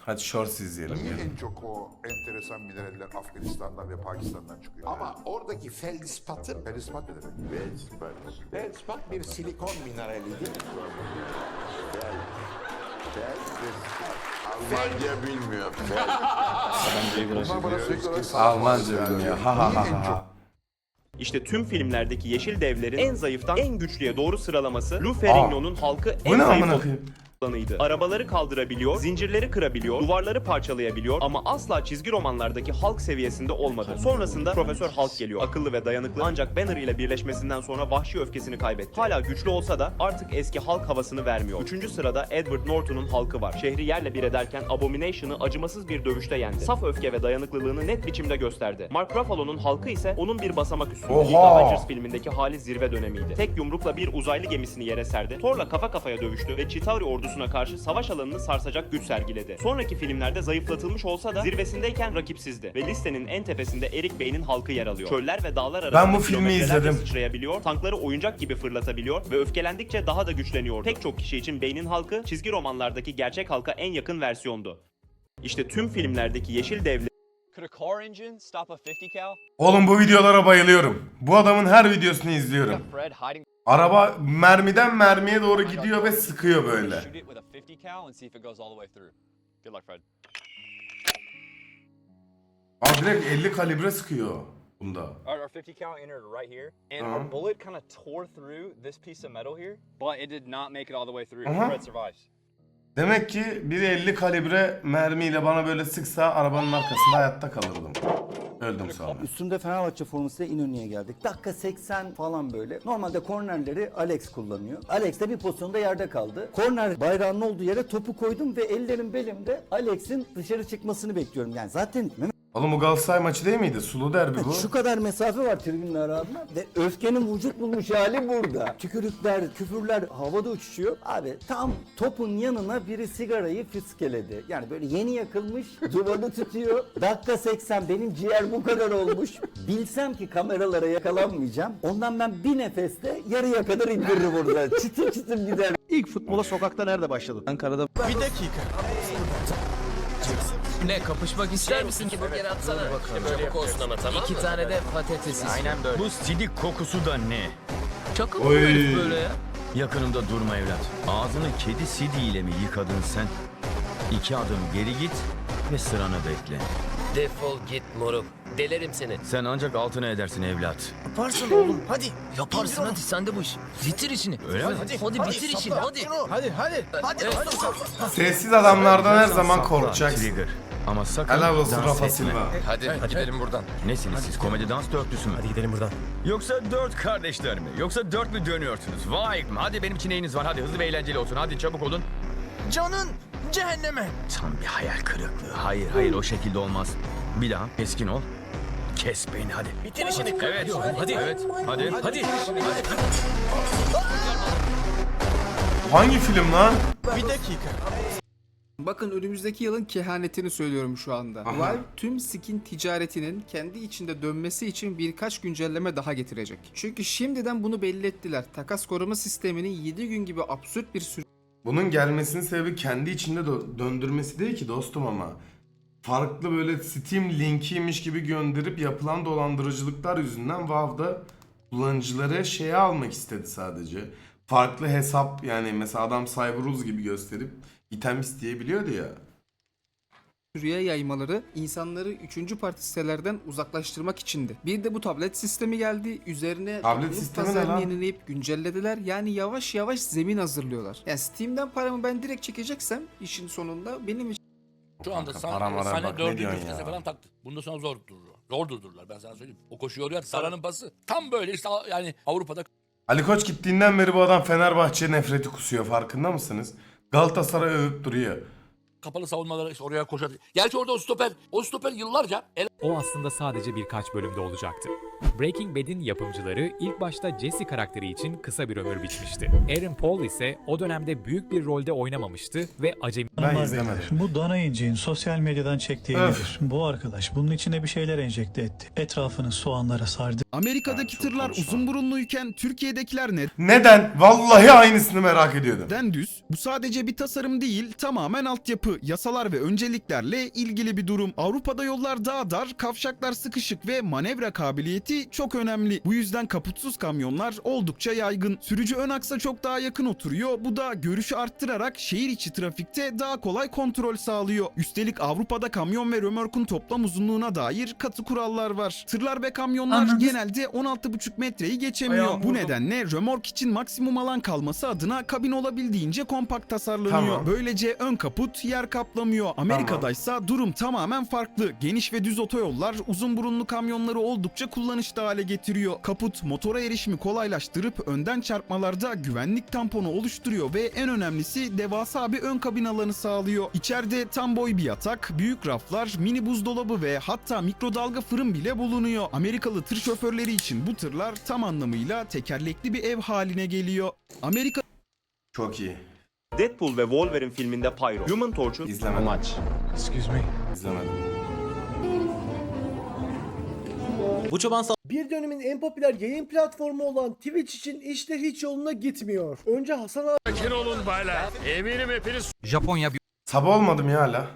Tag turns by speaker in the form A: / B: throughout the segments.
A: Hadi Shorts izleyelim.
B: Niye en çok o enteresan mineraller Afganistan'dan ve Pakistan'dan çıkıyor?
C: Ama oradaki feldspatın
B: Felispat ne demek? Felispat.
C: Feldspat bir silikon mineralidir.
B: Almanca bilmiyor. Sağ
A: Almanca bilmiyor. Ha ha ha ha.
D: İşte tüm filmlerdeki yeşil devlerin en zayıftan en güçlüye doğru sıralaması Lou Ferrigno'nun halkı
A: Bu
D: en
A: ne
D: zayıf
A: amına koyayım?
D: Olanıydı. Arabaları kaldırabiliyor, zincirleri kırabiliyor, duvarları parçalayabiliyor ama asla çizgi romanlardaki Hulk seviyesinde olmadı. Sonrasında Profesör Hulk geliyor. Akıllı ve dayanıklı ancak Banner ile birleşmesinden sonra vahşi öfkesini kaybetti. Hala güçlü olsa da artık eski Hulk havasını vermiyor. Üçüncü sırada Edward Norton'un Hulk'ı var. Şehri yerle bir ederken Abomination'ı acımasız bir dövüşte yendi. Saf öfke ve dayanıklılığını net biçimde gösterdi. Mark Ruffalo'nun Hulk'ı ise onun bir basamak üstünde. İlk
A: Oha!
D: Avengers filmindeki hali zirve dönemiydi. Tek yumrukla bir uzaylı gemisini yere serdi. Thor'la kafa kafaya dövüştü ve Chitauri ordusuna karşı savaş alanını sarsacak güç sergiledi. Sonraki filmlerde zayıflatılmış olsa da zirvesindeyken rakipsizdi ve listenin en tepesinde Eric Bey'in halkı yer alıyor. Çöller ve dağlar arasında
A: bu filmi izledim.
D: sıçrayabiliyor, tankları oyuncak gibi fırlatabiliyor ve öfkelendikçe daha da güçleniyordu. Pek çok kişi için Bey'in halkı çizgi romanlardaki gerçek halka en yakın versiyondu. İşte tüm filmlerdeki yeşil devlet
E: Could a car engine stop a 50 cal?
A: Oğlum bu videolara bayılıyorum. Bu adamın her videosunu izliyorum. Araba mermiden mermiye doğru gidiyor ve sıkıyor böyle.
E: Shoot it with a 50 cal and see if it goes all the way through. Good luck, Fred.
A: Aa direkt 50 kalibre sıkıyor bunda.
E: Our, our 50 cal entered right here, and our bullet kind of tore through this piece of metal here, but it did not make it all the way through. Fred survives.
A: Demek ki biri 50 kalibre mermiyle bana böyle sıksa arabanın arkasında hayatta kalırdım. Öldüm sonra.
F: Üstümde Fenerbahçe formasıyla İnönü'ye geldik. Dakika 80 falan böyle. Normalde kornerleri Alex kullanıyor. Alex de bir pozisyonda yerde kaldı. Korner bayrağının olduğu yere topu koydum ve ellerim belimde Alex'in dışarı çıkmasını bekliyorum. Yani zaten Mehmet
A: Oğlum bu Galatasaray maçı değil miydi? Sulu derbi bu.
F: şu kadar mesafe var tribünler arasında ve öfkenin vücut bulmuş hali burada. Tükürükler, küfürler havada uçuşuyor. Abi tam topun yanına biri sigarayı fiskeledi. Yani böyle yeni yakılmış duvarı tutuyor. Dakika 80 benim ciğer bu kadar olmuş. Bilsem ki kameralara yakalanmayacağım. Ondan ben bir nefeste yarıya kadar indiririm orada. Çıtır çıtır gider.
G: İlk futbola sokakta nerede başladın? Ankara'da. Bir dakika.
H: Ne kapışmak ister misin? İki burger atsana. Çabuk olsun ama tamam İki tane de patatesiz. Aynen böyle.
I: Bu sidik kokusu da ne?
H: Çakıl mı
A: Oy.
H: bu herif böyle ya?
I: Yakınımda durma evlat. Ağzını kedi sidiğiyle mi yıkadın sen? İki adım geri git ve sıranı bekle.
H: Defol git moruk. Delerim seni.
I: Sen ancak altına edersin evlat.
H: Yaparsın oğlum hadi. Yaparsın hadi sen de bu iş. Bitir işini.
I: Öyle mi?
H: Hadi, hadi, bitir işini hadi.
G: Hadi hadi.
H: Hadi
A: Sessiz adamlardan her zaman korkacaksın.
I: Trigger. Ama sakın
A: Helal olsun
I: dans
A: Rafa
I: etme.
A: Silva.
H: Hadi, gidelim buradan.
I: Nesiniz siz komedi dans dörtlüsü mü? Hadi gidelim buradan. Yoksa dört kardeşler mi? Yoksa dört mü dönüyorsunuz? Vay hadi benim için neyiniz var? Hadi hızlı ve eğlenceli olsun. Hadi çabuk olun.
H: Canın cehenneme.
I: Tam bir hayal kırıklığı. Hayır hayır o şekilde olmaz. Bir daha keskin ol. Kes beni hadi.
H: Bitir işini.
I: Evet. Hadi. Evet. Hadi. Hadi.
A: Hangi film lan?
G: Bir dakika.
J: Bakın önümüzdeki yılın kehanetini söylüyorum şu anda. Valve tüm skin ticaretinin kendi içinde dönmesi için birkaç güncelleme daha getirecek. Çünkü şimdiden bunu belli ettiler. Takas koruma sisteminin 7 gün gibi absürt bir süre
A: Bunun gelmesinin sebebi kendi içinde dö- döndürmesi değil ki dostum ama. Farklı böyle Steam linkiymiş gibi gönderip yapılan dolandırıcılıklar yüzünden Valve'da kullanıcıları şeye almak istedi sadece. Farklı hesap yani mesela adam Cyberrules gibi gösterip item isteyebiliyordu ya.
J: sürüye yaymaları insanları 3. parti sitelerden uzaklaştırmak içindi. Bir de bu tablet sistemi geldi. Üzerine
A: Tablet sistemi ne lan?
J: yenileyip güncellediler. Yani yavaş yavaş zemin hazırlıyorlar. Yani Steam'den paramı ben direkt çekeceksem işin sonunda benim için
K: Şu anda sana, sana dördüncü vitese
A: ya?
K: falan taktı. Bundan sonra zor dururlar. Zor durdururlar ben sana söyleyeyim. O koşuyor oraya Sara'nın pası. Tam böyle işte yani Avrupa'da
A: Ali Koç gittiğinden beri bu adam Fenerbahçe nefreti kusuyor farkında mısınız? Galatasaray övüp duruyor.
K: Kapalı savunmalara işte oraya koşar. Gerçi orada o stoper, o stoper yıllarca el
L: O aslında sadece birkaç bölümde olacaktı. Breaking Bad'in yapımcıları ilk başta Jesse karakteri için kısa bir ömür biçmişti. Aaron Paul ise o dönemde büyük bir rolde oynamamıştı ve acemi
A: Ben izlemedim.
M: Bu Dana İnci'nin sosyal medyadan çektiği nedir? Bu arkadaş bunun içine bir şeyler enjekte etti. Etrafını soğanlara sardı.
J: Amerika'daki tırlar uzun burunluyken Türkiye'dekiler
A: Neden? Vallahi aynısını merak ediyordum.
J: neden düz? Bu sadece bir tasarım değil, tamamen altyapı, yasalar ve önceliklerle ilgili bir durum. Avrupa'da yollar daha dar, kavşaklar sıkışık ve manevra kabiliyeti çok önemli. Bu yüzden kaputsuz kamyonlar oldukça yaygın. Sürücü ön aksa çok daha yakın oturuyor. Bu da görüşü arttırarak şehir içi trafikte daha kolay kontrol sağlıyor. Üstelik Avrupa'da kamyon ve römorkun toplam uzunluğuna dair katı kurallar var. Tırlar ve kamyonlar genelde 16,5 metreyi geçemiyor.
A: Ayağım
J: Bu nedenle römork için maksimum alan kalması adına kabin olabildiğince kompakt tasarlanıyor.
A: Tamam.
J: Böylece ön kaput yer kaplamıyor. Amerika'daysa durum tamamen farklı. Geniş ve düz otoyollar uzun burunlu kamyonları oldukça kullanışlı hale getiriyor. Kaput motora erişimi kolaylaştırıp önden çarpmalarda güvenlik tamponu oluşturuyor ve en önemlisi devasa bir ön kabin alanı sağlıyor. İçeride tam boy bir yatak, büyük raflar, mini buzdolabı ve hatta mikrodalga fırın bile bulunuyor. Amerikalı tır şoförleri için bu tırlar tam anlamıyla tekerlekli bir ev haline geliyor. Amerika
A: Çok iyi.
N: Deadpool ve Wolverine filminde Pyro, Human Torch'un
A: İzlemedim.
O: Maç. Excuse me.
A: İzlemedim.
P: Bu çoban
Q: Bir dönemin en popüler yayın platformu olan Twitch için işler hiç yoluna gitmiyor. Önce Hasan abi
H: Japonya bir
A: Sabah olmadım ya hala.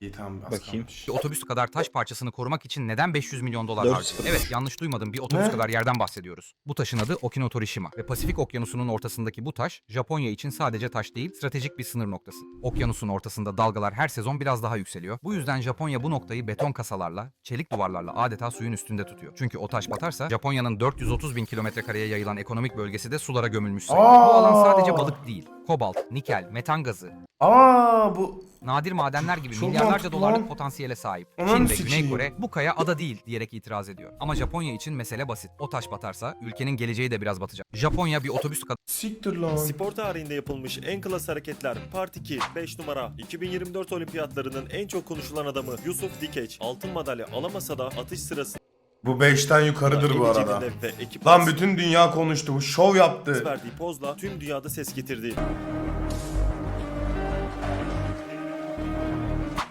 A: İyi tamam az
O: Bakayım.
A: kalmış.
H: otobüs kadar taş parçasını korumak için neden 500 milyon dolar
O: 400
H: harcadı? Evet yanlış duymadım bir otobüs
A: Ne?
H: kadar yerden bahsediyoruz. Bu taşın adı Okinotorishima ve Pasifik Okyanusu'nun ortasındaki bu taş Japonya için sadece taş değil stratejik bir sınır noktası. Okyanusun ortasında dalgalar her sezon biraz daha yükseliyor. Bu yüzden Japonya bu noktayı beton kasalarla, çelik duvarlarla adeta suyun üstünde tutuyor. Çünkü o taş batarsa Japonya'nın 430 bin kilometre kareye yayılan ekonomik bölgesi de sulara gömülmüş sayılır. Bu alan sadece balık değil. Kobalt, nikel, metan gazı,
A: Aa bu
H: nadir madenler gibi
A: Çok
H: milyarlarca
A: mantıklı
H: dolarlık
A: lan.
H: potansiyele sahip.
A: Ananı
H: Çin ve Güney
A: sikeyim.
H: Kore bu kaya ada değil diyerek itiraz ediyor. Ama Japonya için mesele basit. O taş batarsa ülkenin geleceği de biraz batacak. Japonya bir otobüs kadar
A: siktir lan.
N: Spor tarihinde yapılmış en klas hareketler Part 2 5 numara 2024 olimpiyatlarının en çok konuşulan adamı Yusuf Dikeç altın madalya alamasa da atış sırasında
A: Bu 5'ten yukarıdır bu arada.
N: ekip
A: Lan bütün dünya konuştu. Bu şov yaptı.
N: verdiği pozla tüm dünyada ses getirdi.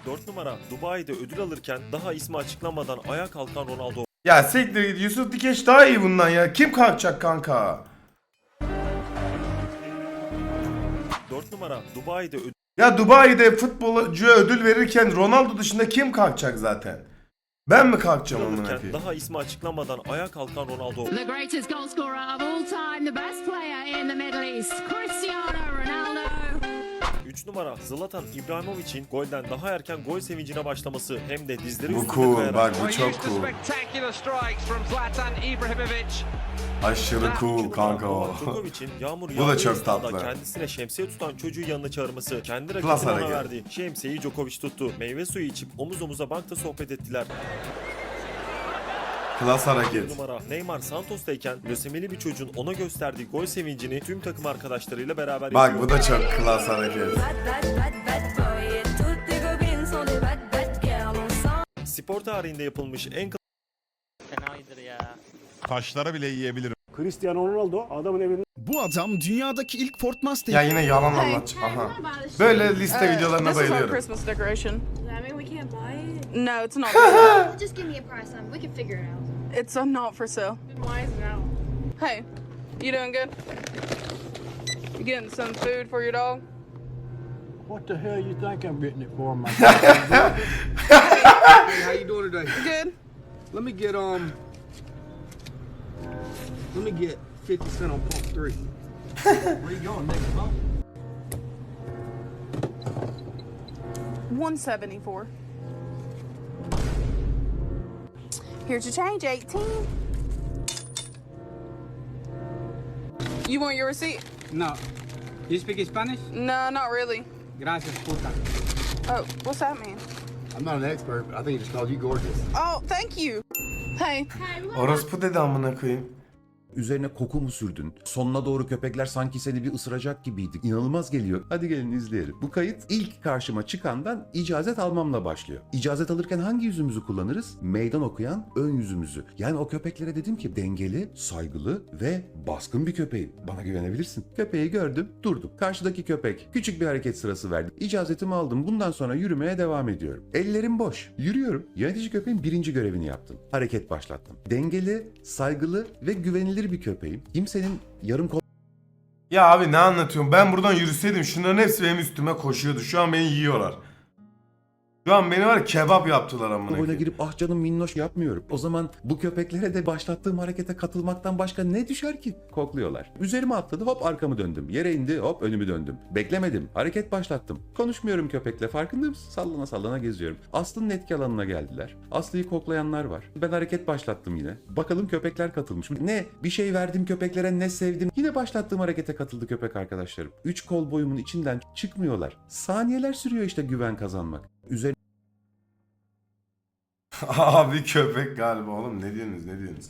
N: 4 numara Dubai'de ödül alırken daha ismi açıklanmadan ayağa kalkan Ronaldo
A: Ya siktir git Yusuf Dikeç daha iyi bundan ya. Kim kalkacak kanka?
N: 4 numara Dubai'de ödül
A: Ya Dubai'de futbolcuya ödül verirken Ronaldo dışında kim kalkacak zaten? Ben mi kalkacağım amına koyayım?
N: daha ismi açıklanmadan ayağa kalkan Ronaldo
R: The greatest goal scorer of all time, the best player in the Middle East, Cristiano Ronaldo.
N: 3 numara Zlatan İbrahimovic'in golden daha erken gol sevincine başlaması hem de dizleri
A: Bu
N: üstünde
A: cool
N: kayarak
A: bak bu çok cool. Aşırı cool kanka o.
N: Djokovic'in yağmur
A: Bu da çok tatlı.
N: kendisine şemsiye tutan çocuğu yanına çağırması, kendi
A: Klas
N: rakibine ona
A: hareket.
N: verdi. Şemsiyeyi Djokovic tuttu. Meyve suyu içip omuz omuza bankta sohbet ettiler.
A: Klas hareket.
N: numara Neymar Santos'tayken lösemili bir çocuğun ona gösterdiği gol sevincini tüm takım arkadaşlarıyla beraber
A: Bak bu da çok klas hareket.
N: Spor tarihinde yapılmış en
P: Taşlara bile yiyebilirim.
Q: Cristiano Ronaldo adamın evinde
J: bu adam dünyadaki ilk Ford Mustang
A: Ya yine yalan anlat. Aha. Böyle liste videolarına bayılıyorum.
R: Christmas decoration. Does that mean we can't buy it? No, it's not. Just give me a price on it. We can figure it out. It's uh, not for sale. Why is it out? Hey, you doing good? You getting some food for your dog?
Q: What the hell you think I'm getting it for my
P: How you doing today?
R: Good.
P: Let me get um. Let me get 50 cent on pump three. Where you going next pump?
R: 174. Here's your change, 18. You want your receipt?
P: No. You speak Spanish?
R: No, not really.
P: Gracias, puta.
R: Oh, what's that mean?
P: I'm not an expert, but I think he just called you gorgeous.
R: Oh, thank you. Hey.
A: Orospu dedi amına koyayım.
S: Üzerine koku mu sürdün? Sonuna doğru köpekler sanki seni bir ısıracak gibiydi. İnanılmaz geliyor. Hadi gelin izleyelim. Bu kayıt ilk karşıma çıkandan icazet almamla başlıyor. İcazet alırken hangi yüzümüzü kullanırız? Meydan okuyan ön yüzümüzü. Yani o köpeklere dedim ki dengeli, saygılı ve baskın bir köpeğim. Bana güvenebilirsin. Köpeği gördüm, durdum. Karşıdaki köpek küçük bir hareket sırası verdi. İcazetimi aldım. Bundan sonra yürümeye devam ediyorum. Ellerim boş. Yürüyorum. Yönetici köpeğin birinci görevini yaptım. Hareket başlattım. Dengeli, saygılı ve güvenilir bir köpeğim. Kimsenin yarım kol
A: Ya abi ne anlatıyorum? Ben buradan yürüseydim şunların hepsi benim üstüme koşuyordu. Şu an beni yiyorlar. Şu an beni var kebap yaptılar amına
S: Oyuna
A: koyayım.
S: girip ah canım minnoş yapmıyorum. O zaman bu köpeklere de başlattığım harekete katılmaktan başka ne düşer ki? Kokluyorlar. Üzerime atladı hop arkamı döndüm. Yere indi hop önümü döndüm. Beklemedim. Hareket başlattım. Konuşmuyorum köpekle farkında mısın? Sallana sallana geziyorum. Aslı'nın etki alanına geldiler. Aslı'yı koklayanlar var. Ben hareket başlattım yine. Bakalım köpekler katılmış mı? Ne? Bir şey verdim köpeklere ne sevdim. Yine başlattığım harekete katıldı köpek arkadaşlarım. Üç kol boyumun içinden çıkmıyorlar. Saniyeler sürüyor işte güven kazanmak. Üzerine
A: Abi köpek galiba oğlum ne diyorsunuz ne diyorsunuz?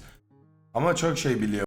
A: Ama çok şey biliyor.